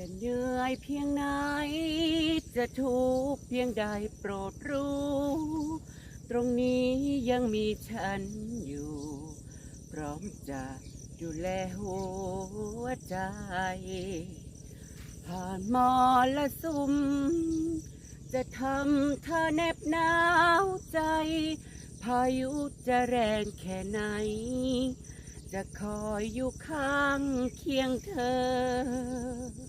จะเหนื่อยเพียงไหน จะทุกข์เพียงใดโปรดรู้ ตรงนี้ยังมีฉันอยู่ พร้อมจะดูแลหัวใจ ผ่านมรสุม จะทำเธอแนบหนาวใจ พายุจะแรงแค่ไหน จะคอยอยู่ข้างเคียงเธอ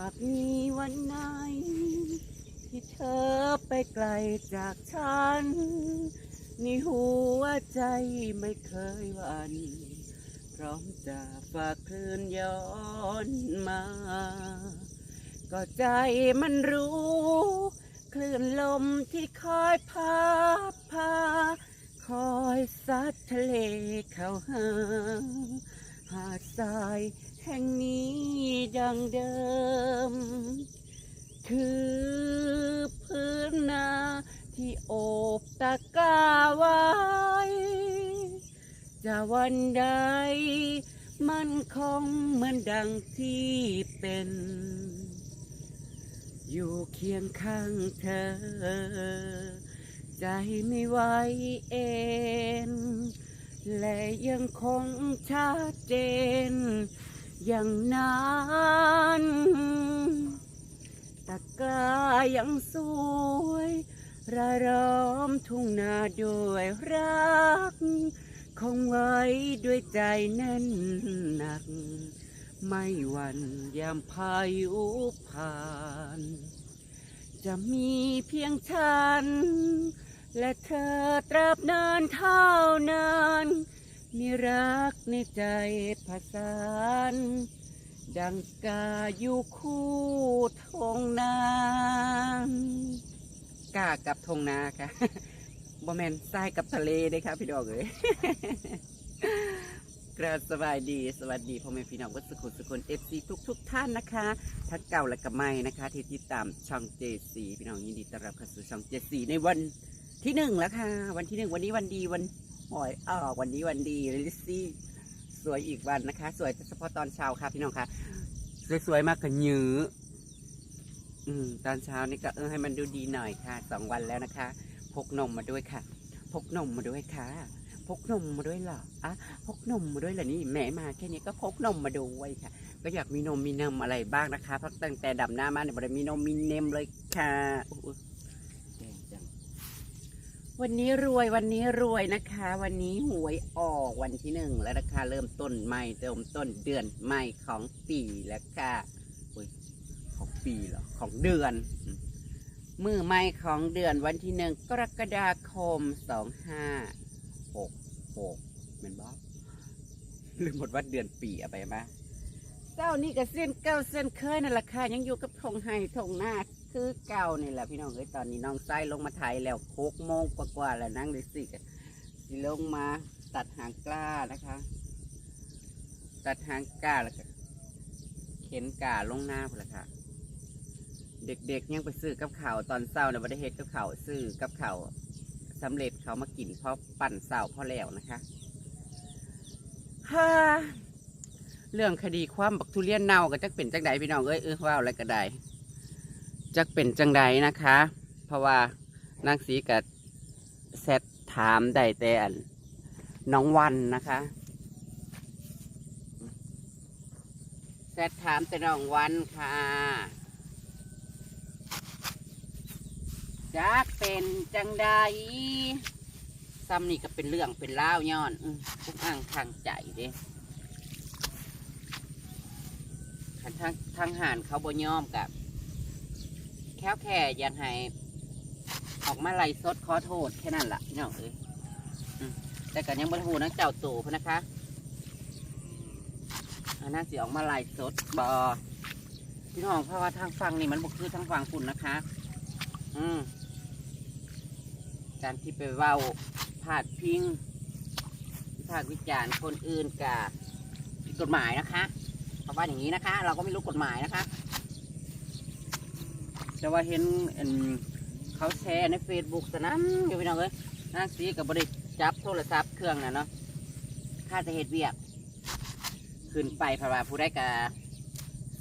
ากมีวันไหน ที่เธอไปไกลจากฉัน นี่หัวใจไม่เคยวันพร้อมจะฝากคลื่นย้อนมา ก็ใจมันรู้ คลื่นลมที่คอยพัดพา คอยซัดทะเลเข้าหาหาดทราย แห่งนี้ดังเดิม คือพื้นนาที่โอบตะกาไว้ จะวันใด มันคงเหมือนดังที่เป็น อยู่เคียงข้างเธอ ใจไม่ไหวเอ็นและยังคงชัดเจน อย่างนั้นตะกร้ายังสวยรายล้อมทุ่งนาด้วยรัก คงไว้ด้วยใจแน่นหนัก ไม่หวั่นยามพายุผ่าน จะมีเพียงฉัน และเธอตราบนานเท่านาน มีรักในใจผสานดังกาอยู่คู่ทงนากากับทงนาค่ะบอแมนทรายกับทะเลเด้ค่ะพี่ดอกเอ้ยกราบสบายดี สวัสดีพ่อแม่พี่น้องวัดสุขุสุคนเอฟซีทุกทุกท่านนะคะทั้งเก่าและก็ใหม่นะคะ ที่ติดตามช่องเจสีพี่น้องยินดีต้อนรับเข้าสู่ช่องเจสีในวันที่หนึ่งแล้วค่ะ วันที่หนึ่งวันนี้วันดีวัน หอยออกวันนี้วันดีลิซซี่สวยอีกวันนะคะ สวยเฉพาะตอนเช้าค่ะพี่น้องค่ะ สวยๆมากกับยื้ออืมตอนเช้านี่ก็เออให้มันดูดีหน่อยค่ะสองวันแล้วนะคะ พกนมมาด้วยค่ะ พกนมมาด้วยค่ะ พกนมมาด้วยเหรออะพกนมมาด้วยเหรอนี่แหม่มาแค่นี้ก็พกนมมาด้วยค่ะ ก็อยากมีนมมีนมอะไรบ้างนะคะเพราะตั้งแต่ดำหน้ามาเนี่ยบได้มีนมมีเนมเลยค่ะ วันนี้รวยวันนี้รวยนะคะ วันนี้หวยออกวันที่หนึ่งแล้วนะคะเริ่มต้นใหม่เริ่มต้นเดือนใหม่ของปีแล้วค่ะอุ๊ยของปีเหรอของเดือน มือใหม่ของเดือนวันที่หนึ่งกรกฎาคมสองห้าหกหกเป็นบ๊อบลืมหมดว่าเดือนปีอะไรมาเจ้านี่กับเส้นเก้าเส้นเคยนั่นแหละค่ะยังอยู่กับทงไห้ทงหน้า คือเก่านี่แหละพี่น้องเอ้ยตอนนี้น้องไส้ลงมาไทยแล้วโคกโมงกว่าๆแล้วนั่งเลยสิสิลงมาตัดหางกล้านะคะ ตัดหางกล้าแล้วก็เข็นกาลงหน้าพละค่ะ เด็กๆยังไปซื้อกับข่าวตอนเศร้าเนี่ยไม่ได้เฮ็ดกับข่าวซื้อกับข่าวสำเร็จเขามากินเพราะปั่นเศร้าเพราะแล้วนะคะฮ่าเรื่องคดีความบักทุเรียนเน่าก็จักเป็นจังใดพี่น้องเอ้ยเออว่าวอะไรก็ได้ จักเป็นจังใดนะคะ เพราะว่านางสีกับแซดถามได้แต่อันน้องวันนะคะแซดถามแต่น้องวันค่ะจักเป็นจังใดซ้ำนี่ก็เป็นเรื่องเป็นเล่าวย้อนต้อทุกอ่างทางใจเด้ขันทางทางหานเขาบ่ยอมกับ แค่แค่อยังให้ออกมาไล่สดขอโทษแค่นั้นล่ะพี่น้องเอ้ยแต่ก็ยังบรรหูนักเจ้าตู่พนนะคะอันน่าสิออกมาไล่สดบอพี่น้องเพราะว่าทางฟังนี่มันบกคือทางฟังคุณนะคะ อืมการที่ไปเว้าพาดพิงวิพากษ์วิจารณ์คนอื่นกับผิดกฎหมายนะคะเพราะว่าอย่างนี้นะคะ เราก็ไม่รู้กฎหมายนะคะ แต่ว่าเห็นอันเขาแชร์ในเฟซบุ๊กสนั้นอยู่พี่น้องเอ้ยนางสีกับบริจับโทรศัพท์เครื่องน่ะเนาะค่าจะเหตุเวียก ขึ้นไปพราะว่าผู้ได้กะ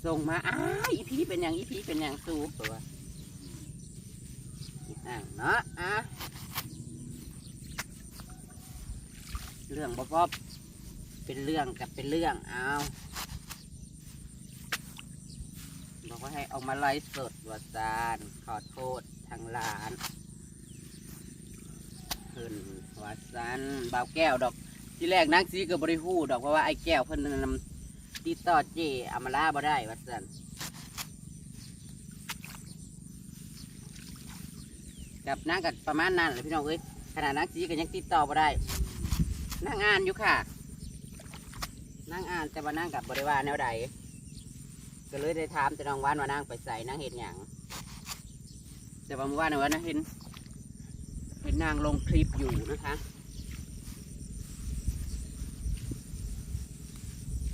ส่งมาอ้ายอีพีเป็นอย่างอีพีเป็นอย่างสูบตัวอ่างเนาะอะเรื่องบ๊อบๆเป็นเรื่องกับเป็นเรื่องเอาบอกว่าให้เอามาไลฟ์สด วาซานขอโทษทางร้านขึ้นวาซานบ่าวแก้วดอก ที่แรกนักซีก็บริหูดอกเพราะว่าไอ้แก้วเพิ่นนำติดต่อเจอามาลาบ่ได้วาซันกับนางกับประมาณนั้นแหละพี่น้องเอ้ยขนาดนักซีก็ยังติดต่อบ่ได้ นั่งอ่านอยู่ค่ะ นั่งอ่านแต่ว่านั่งกับบริวารแนวใด ก็เลยได้ถามแต่น้องว่านว่านั่งไปใส่นั่งเห็นอย่างแต่ว่าเมื่อวานว่านะเห็นเห็นนางลงคลิปอยู่นะคะ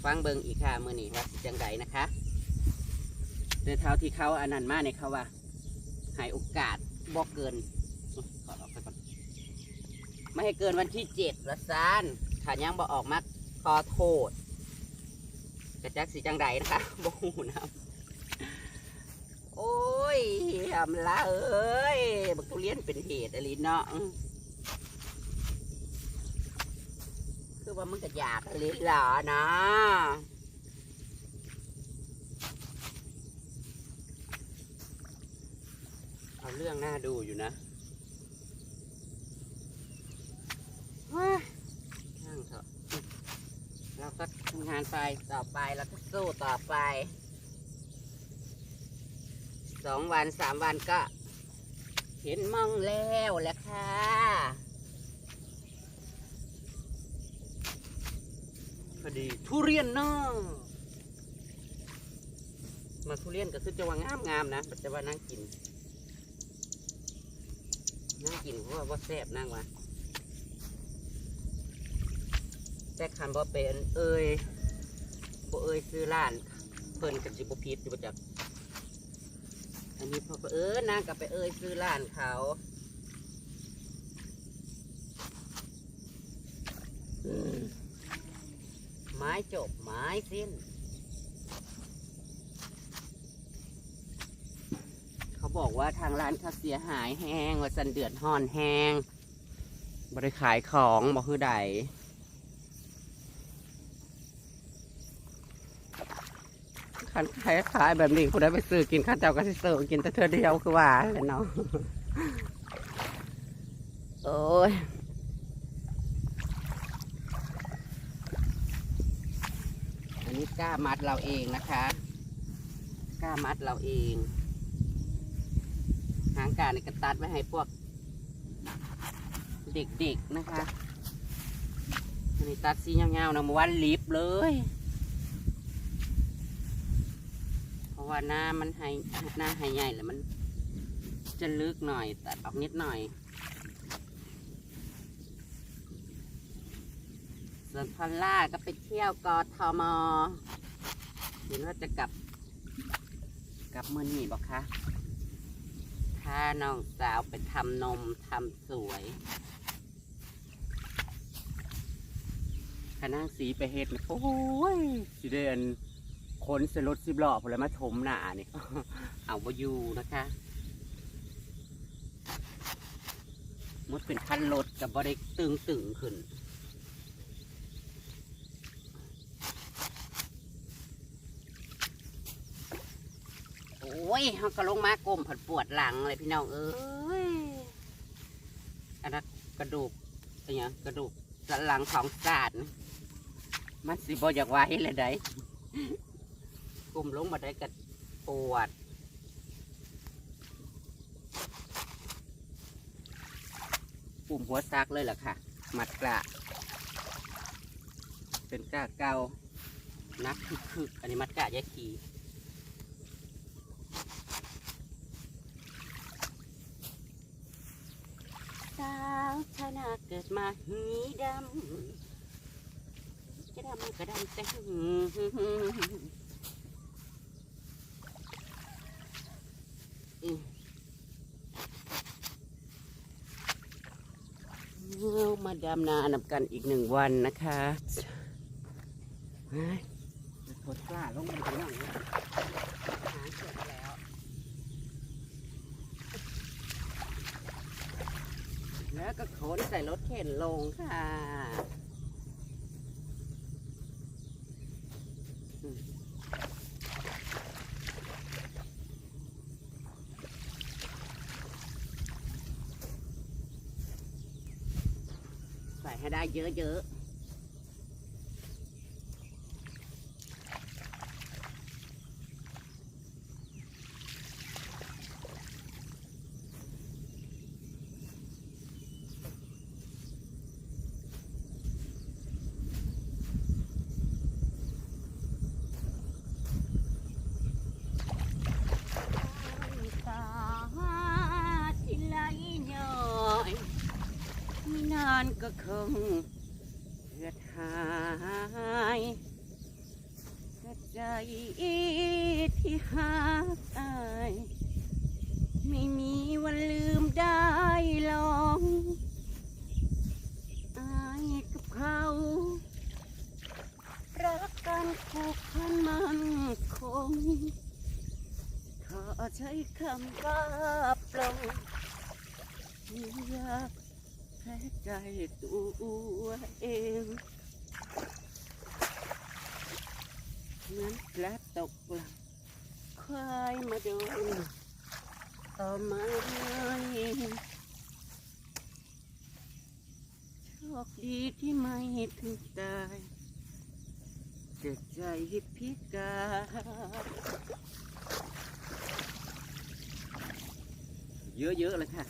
ฟังเบิงอีกค่ะมือนี้ว่าจังใดนะคะโดยเท้าที่เขาอันนั้นมาในเขาว่าให้โอกาสบอกเกินขอออกไปก่อนไม่ให้เกินวันที่เจ็ดละซานขายังบอกออกมาขอโทษ ระจักสิจังใดนะคะบหูนะโอ้ยอำลาเอ้ยบักทุเรียนเป็นเหตุอะไรเนาะคือว่ามึงก็อยากเลยเหรอเนาะเอาเรื่องน่าดูอยู่นะว้าช่างเถอะเราก็ทำ งานไปต่อไปแล้วก็สู้ต่อไปสองวันสามวันก็ เห็นมองแล้วแหละค่ะพอดีทุเรียนเนาะมาทุเรียนก็คือจะว่างามงามนะแต่ว่านั่งกินนั่งกินเพราะว่าว่าแซ่บนั่งวะแต่คันบ่เป็นเอ้ย บ่เอ้ยซื้อร้านเพิ่นกับจิบพิษอยู่ประจักอันนี้พอเออนางกับไปเอ้ยซื้อร้านเขาไม้จบไม้สิ้น เขาบอกว่าทางร้านเขาเสียหายแห้งว่าสันเดือดห่อนแห้งบริขายของบอกคือใด ขันขายขายแบบนี้คุณได้ไปซื้อกินข้าวเจ้าก็สิซื้อกินแต่เธอเดียวคือว่าเลยเนาะโอ้ยอันนี้กล้ามัดเราเองนะคะกล้ามัดเราเอง หางการในกระตัดไว้ให้พวก เด็กๆนะคะอันนี้ตัดสีเงาๆนะมาวันลิบเลย เพราะว่าหน้ามันให้หน้าให้ใหญ่แล้วมัน จะลึกหน่อยตัดออกนิดหน่อยส่วนพอลล่าก็ไปเที่ยวกอทมเห็นว่าจะกลับ กลับมือนี่บอกคะพาน้องสาวไปทำนมทำสวยขนางสีไปเฮ็ดนี่โอ้ยสิเดน คนเสรถสิบล้อผลมาถมหนานี่ เอาไปอยู่นะคะมดเป็นคันรถกับบริตึงตึงๆขึ้นโอ้ยเขาก็ลงมากลมผัดปวดหลังเลยพี่น้องเอ้ยอันนั้นกระดูกอะไรเงี้ยกระดูกสันหลังของสาดนะมันสิบอยากไว้เลยได้ กลมลงมาได้กัปวดปุ่มหัวซักเลยเหรอค่ะ มัดกระเป็นกระเกานักคึกๆอันนี้มัดกระยาขีสาวชานาเกิดมาหีดำจะดำก็ดำแต่หึอืม เอามาดำนานำกันอีกหนึ่งวันนะคะเฮ้ยโคตรกล้าลงมาตรงนั้นหาเสร็จแล้วแล้วก็ขนใส่รถเข็นลงค่ะ ใส่ให้ได้เยอะๆ ตาที่ไหลย้อยไม่นาน ก็คงเลือดหายแต่ใจที่หาอายไม่มีวันลืมได้ลองอายกับเขารักกันผูกพันมันคงขอใช้คำว่าปลงอยาก พ้ใจตัวเองเหมือนกระตกหลังควายมาโดนต่อไม้โชคดีที่ไม่ถึงตายเจ็บใจพิการเยอะๆเลยค่ะ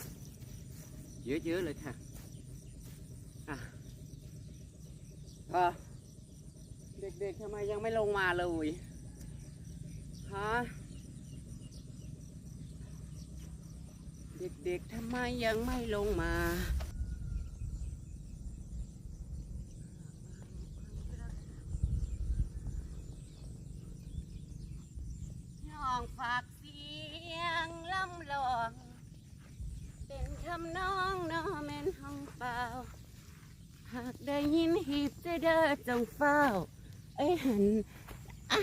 เยอะๆเลยค่ะ อะ อะเด็กๆทำไมยังไม่ลงมาเลยฮะเด็กๆทำไมยังไม่ลงมา น้องฝากเสียงล่ำลอง เป็นทำน้องน้อแม่นห้องเปล่า หากได้ยินหีบจะเด้อจงเฝ้า ไอ้ยหันไอ้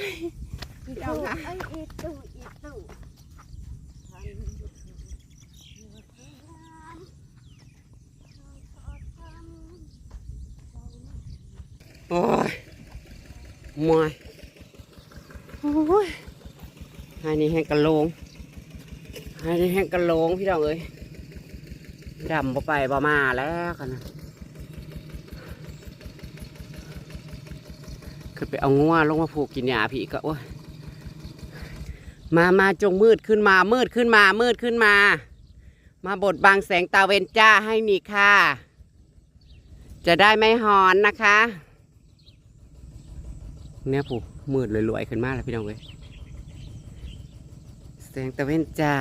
อีตู้ไอ้อีตู้อีตู้หันอยู่เถิดอยู่เถิดงามน้องขอทำใจไม่โอ้ยมวยโอ้ย อันนี้แห้งกระโลงอันนี้แห้งกระโลงพี่น้องเอ้ยดำบ่ไปบ่มาแล้วกันนะคือไปเอางัวลงมาผูกกินหญ้าพี่ก็โอ้ยมามาจงมืดขึ้นมามืดขึ้นมามืดขึ้นมา มาบดบังแสงตาเวนจ้าให้นี่ค่ะ จะได้ไม่หอนนะคะ เนี่ยผูกมืดรวยๆขึ้นมาแล้วพี่น้องเอ้ย แสงตะเวนจ้า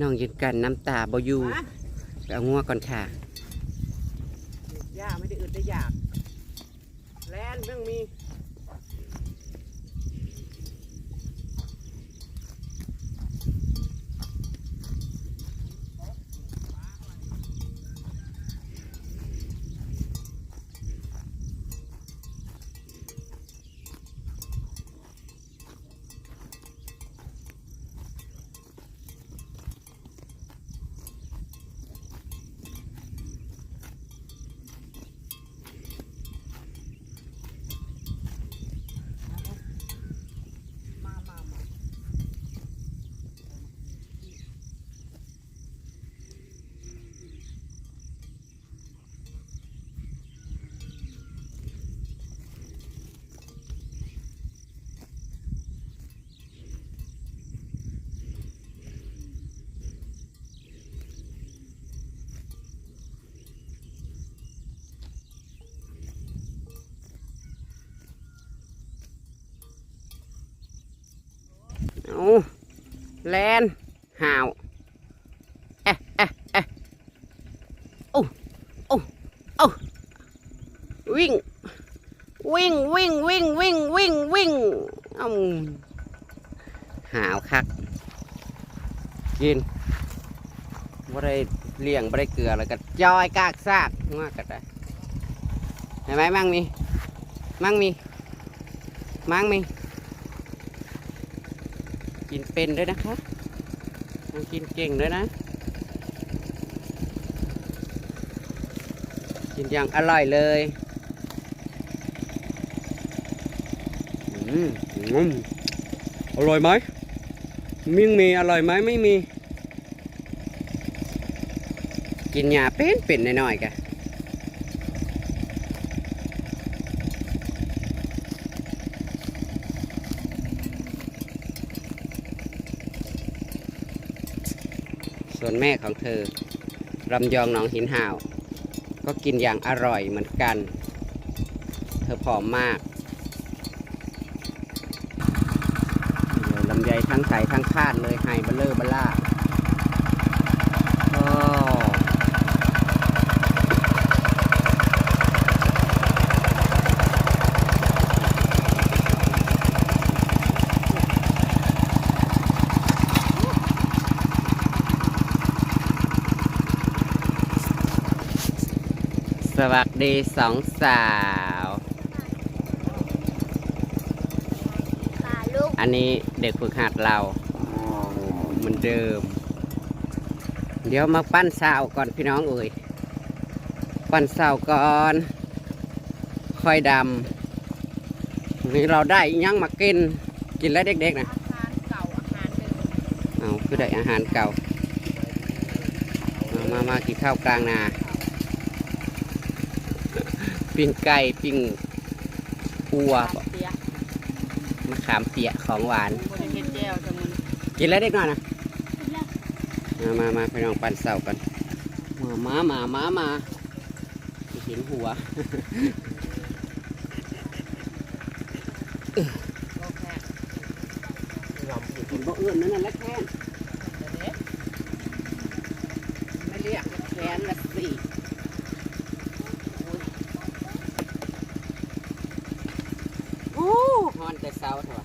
น้องยืนกันน้ำตาบอยู่ไปเอางัวก่อนค่ะย่าไม่ได้อึดได้อยาก แลนห่าวเอ๊ะเอ๊ะเอ๊ะโอ้โอ้โอ้วิ่ง วิ่งวิ่งวิ่งวิ่งวิ่งวิ่งอ้าหาวคักกินบ่ได้เลี้ยงบ่ได้เกลือแล้วก็จอยกากซากมากก็ได้เห็นไหมมั่งมี มั่งมี มั่งมี เป็นด้วยนะคะต้องกินเก่งด้วยนะ กินอย่างอร่อยเลยอืมอืมอร่อยไหมมิ่งมีอร่อยไหมไม่มี กินหยาเป็นเป็นหน่อยๆกะส่วน แม่ของเธอรำยองหนองหินห่าว ก็กินอย่างอร่อยเหมือนกัน เธอผอมมากลำไยทั้งใส่ทั้งคาดเลยไฮเบลเลอร์เบล่า สวัสดีสองสาวปลาลูกอันนี้เด็กฝึกหัดเราเหมือนเดิม เดี๋ยวมาปั้นสาวก่อนพี่น้องเอ่ยปั้นสาวก่อน ค่อยดำนี่เราได้อิหยังมากิน กินแล้วเด็กๆนะ อาหารเก่าอาหารเดิมเอาคือได้อาหารเก่า มา มา มากินข้าวกลางนา ปิ้งไก่ปิ้งอัวปลาเปียกมะขามเปียกของหวาน บริเวณแก้วจังมันกินแล้วเด็กน้อยนะมามามาพี่น้องปั่นเสากันมามามามามาเห็นหัวโอเคเห็นบ่เอื้อนนั่นน่ะละแค้น เดี๋ยวเด็ก ไม่เรียกละแค้นละสิโอ้ฮอนแต่เสาเถอะวะ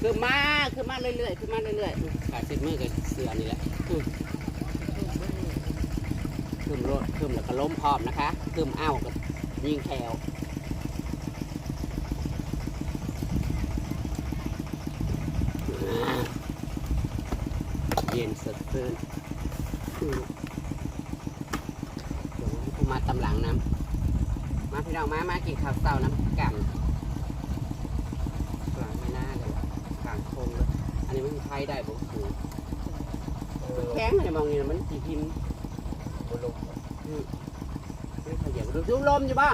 คือมาคือ มาเรื่อยๆคือมาเรื่อยๆขาดสิบมือกับเสือนี่แหละอืมคืมรถคืมแล้วก็ล้มพร้อมนะคะคืมเอ้าวกับยิงแถวเย็นสดชื่นอืมเดี๋ยวผมมาตำหลังน้ำมาพี่น้องมามากินข้าวเช้าน้ำกันกลางไม่น่าเลยกลางโคงเลย อันนี้มันใช้ได้บ่คูแข็งเลยมองนี่นะมันสีพิมพ์ไม่ขยับดูดูลมอยู่ป่ะ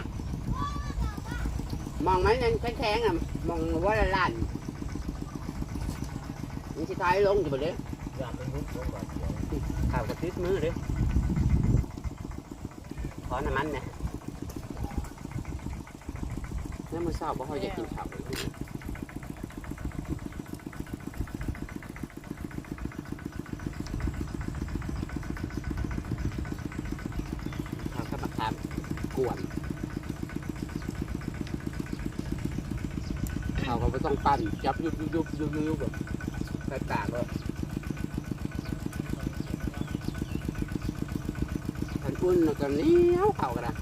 มองไหมนั่นแข็งๆอะมองว่าละลานมันสิท้ายลงอยู่บ่เด้ข่าวกระติดมือเด้ขอน้ำมันเนี่ยแล้วมือเศร้าเพราะเขาจะกินข้าวข้าวข้าวมะขาม กวนข้าวก็ไม่ต้องปั้นจับยุบยุบยุบยุบยุบแบบใส่กากเลยขันอุ่นแล้วก็เหนี้ยวเข่ากันนะ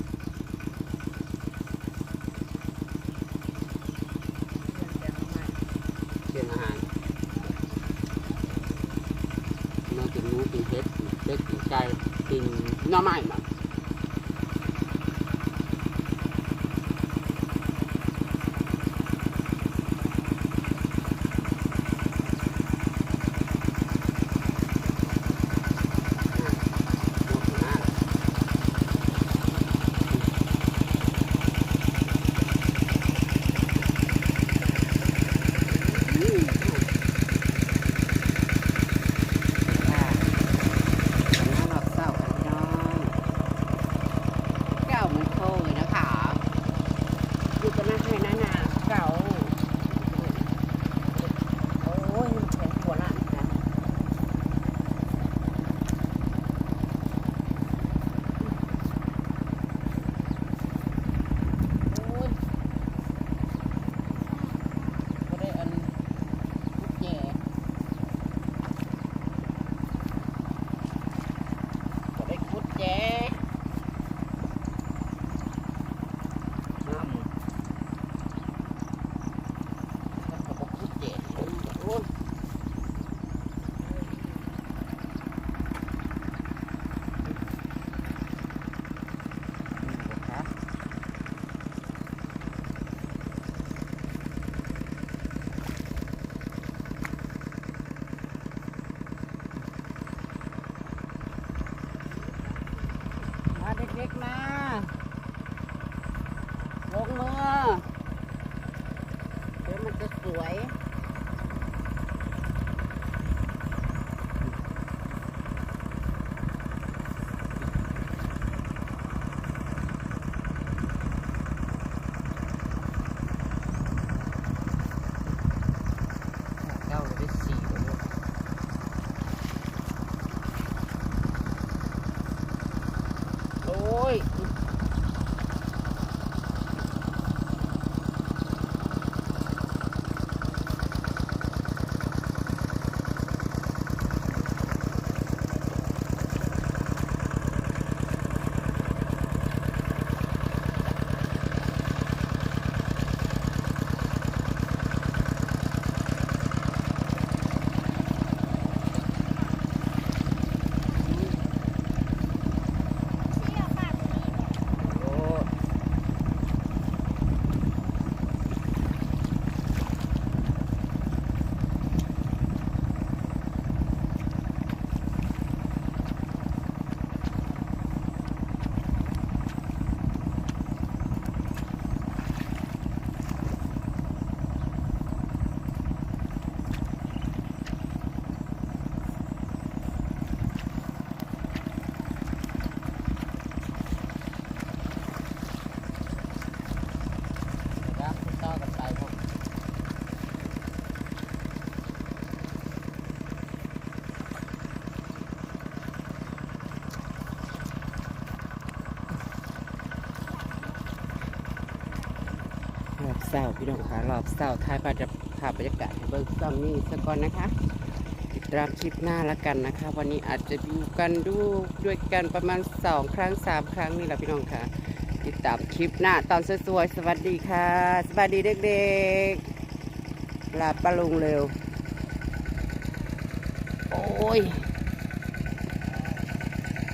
วย เก้าเลยได้สี่เลยโอ้ย โอ้ครับต่อกันไปผมรอบเศร้า พี่น้องคะรอบเศร้าท้ายปาจะภาพบรรยากาศเบิ่งซ่องนี้สักก่อนนะคะติดตามคลิปหน้าแล้วกันนะคะ วันนี้อาจจะอยู่กันดูด้วยกันประมาณสองครั้งสามครั้งนี่แหละพี่น้องค่ะ ติดตามคลิปหน้าตอนสวยๆสวัสดีค่ะ สวัสดีเด็กๆลาปลาลุงเร็ว โอ้ย